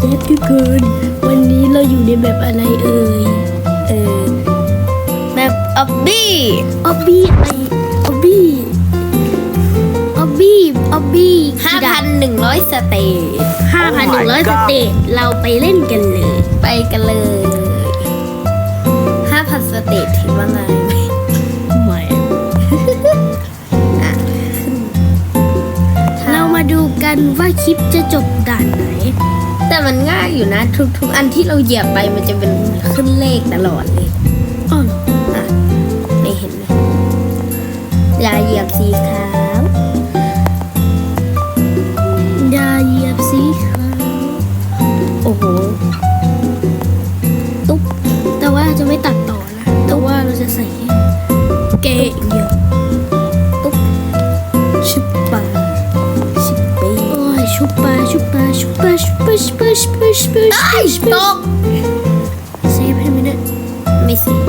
เย็บทุกคน วันนี้เราอยู่ในแบบอะไรเอ่ย เออแบบออบบี้ออบบี้ไอออบบี้ออบบี้ออบบี้ห้าพันหนึ่งร้อยสเตจห้าพันหนึ่งร้อยสเตจเราไปเล่นกันเลย ไปกันเลยห้าพันสเตจถือว่าไงไม่อะเรามาดูกันว่าคลิปจะจบด่านไหน แต่มันง่ายอยู่นะ ทุกๆอันที่เราเหยียบไปมันจะเป็นขึ้นเลขตลอดเลยอ้อเหรออะไม่เห็นเลยอย่าเหยียบสีขาวอย่าเหยียบสีขาว โอ้โห ตุ๊บแต่ว่าจะไม่ตัดต่อนะ แต่ว่าเราจะใส่เกะอย่าง ปลาชุบปลาชุบปลาชุบปลาชุบปลาชุบปตลากเซฟให้ไหมเนี่ยไม่เซฟ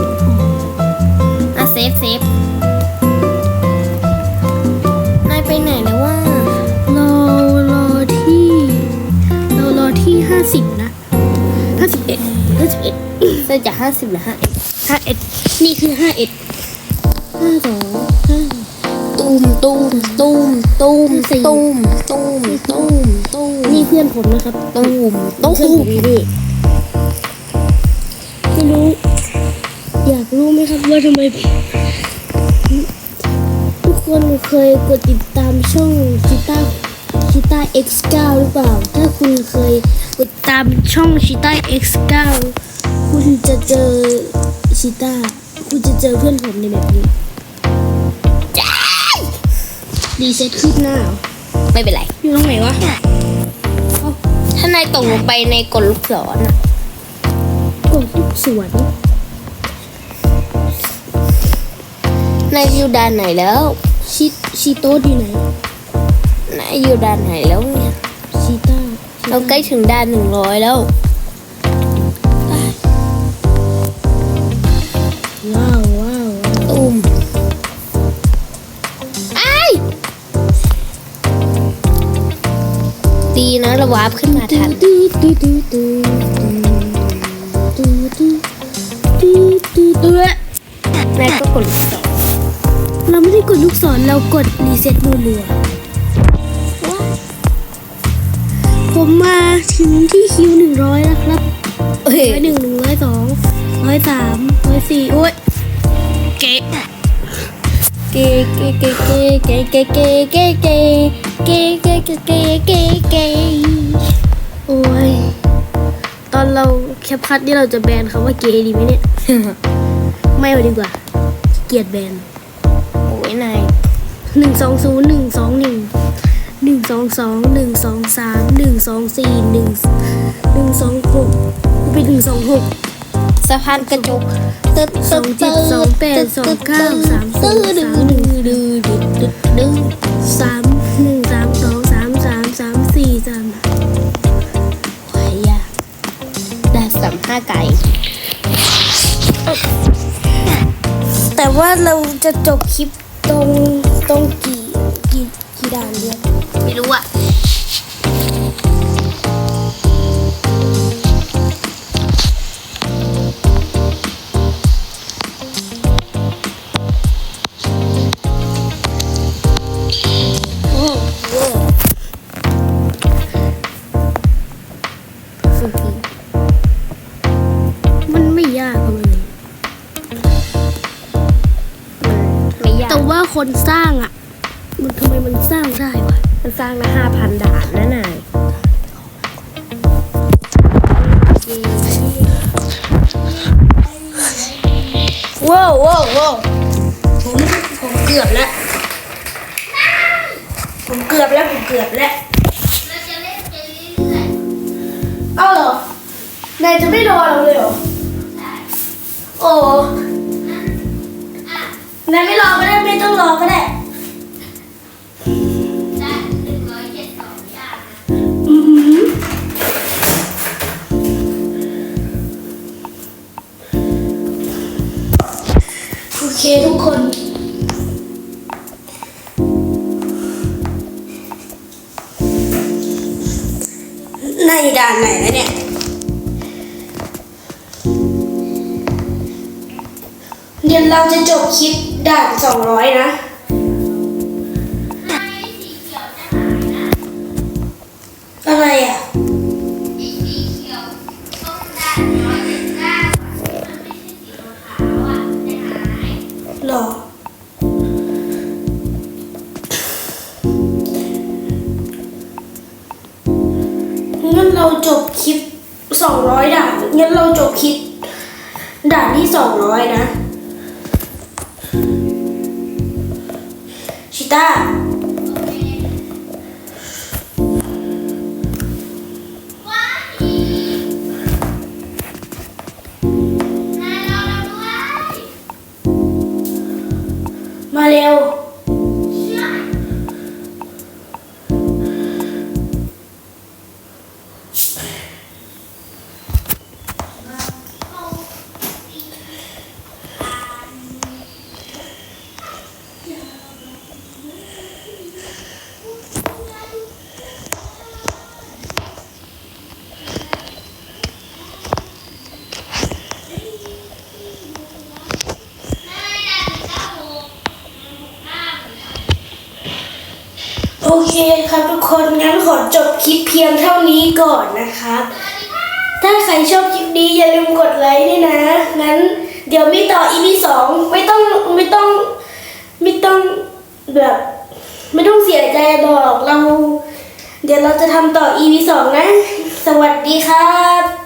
อะเซฟเซฟนายไปไหนแล้วว่ารอรอที่เรารอที่ห้าสิบนะห้าสิบเอ็ดห้าสิบเอ็ดเราจะห้าสิบหรือห้าเอ็ดห้าเอ็ดนี่คือห้าเอ็ดห้าสองห้า ตูมตูมตูมตูมตูมตูมตูมตูมนี่เพื่อนผมนะครับตูมตูเพื่อนผมอยู่นี่ไม่รู้ อยากรู้ไหมครับว่าทำไมทุกคนเคยกดติดตามช่องชิต้าชิต้า X9 หรือเปล่า ถ้าคุณเคยกดตามช่องชิต้า X9 คุณจะเจอชิต้า คุณจะเจอเพื่อนผมในแบบนี้ รีเซ็ตขึ้นหน้าเหรอไม่เป็นไร อยู่ตรงไหนวะ ถ้านายตกลงไปในกลลูกศรน่ะกดทุกสวนนายอยู่ด้านไหนแล้วชิชิโต้อยู่ไหนนายอยู่ด้านไหนแล้วเนี่ยชิต้าเราใกล้ถึงด้านหนึ่งร้อยแล้วว้ วาร์ปขึ้นมาทันดูดูดูดูดูดูดูดูดูนายก็กดลูกศรเราไม่ได้กดลูกศรเรากดรีเซ็ตมือเรือผมมาถึงที่คิวหนึ่งร้อยแล้วครับเฮ้ยร้อยหนึ่งหนึ่งร้อยสองร้อยสามร้อยสี่โอ้ยเกะเกเกเกเกเกเกเกเกเกเกเกเกเก เราแคปคัดนี่เราจะแบนคำว่าเกย์ดีไหมเนี่ย ไม่เอาดีกว่า เกลียดแบนโอ้ยนายหนึ่งสองศูนย์หนึ่งสองหนึ่งหนึ่งสองสองหนึ่งสองสามหนึ่งสองสี่หนึ่งหนึ่งสองหกเป็นหนึ่งสองหกสะพานกระจกตึ๊ดสองเจ็ดสองแปดสองเก้าสามศูตื้นอย์ดื้สามอหนึ่งดื้อดื้อดื้อดื้อดื้อสาม เราจะจบคลิปตรงตรงกี่กี่กี่ด่านเนี่ยไม่รู้อะ ว่าคนสร้างอะ มันทำไมมันสร้างได้วะมันสร้างละห้าพันด่านนะนายว้าวว้าวว้าวผมผมเกือบแล้ว ผมเกือบแล้วผมเกือบแล้วเอาเหรอนายจะไม่รอเราเลยเหรอโอ้ นายไม่รอก็ได้ไม่ต้องรอก็ได้ได้หนึ่งร้อือหือโอเคทุกคน ในด่านไหนนะเนี่ย เดี๋ยวเราจะจบคลิปด่านสองร้อยนะ อะไรอะ หรอ งั้นเราจบคลิปสองร้อยด่าน งั้นเราจบคลิปด่านที่สองร้อยนะ ชิต้ โอเคครับทุกคนงั้นขอจบคลิปเพียงเท่านี้ก่อนนะครับ ถ้าใครชอบคลิปนี้อย่าลืมกดไลค์ด้วยนะ งั้น เดี๋ยวมีต่อ EP สองไม่ต้องไม่ต้องไม่ต้องแบบไม่ต้องเสียใจหรอกเรา เดี๋ยวเราจะทำต่อ EP สองนะ สวัสดีครับ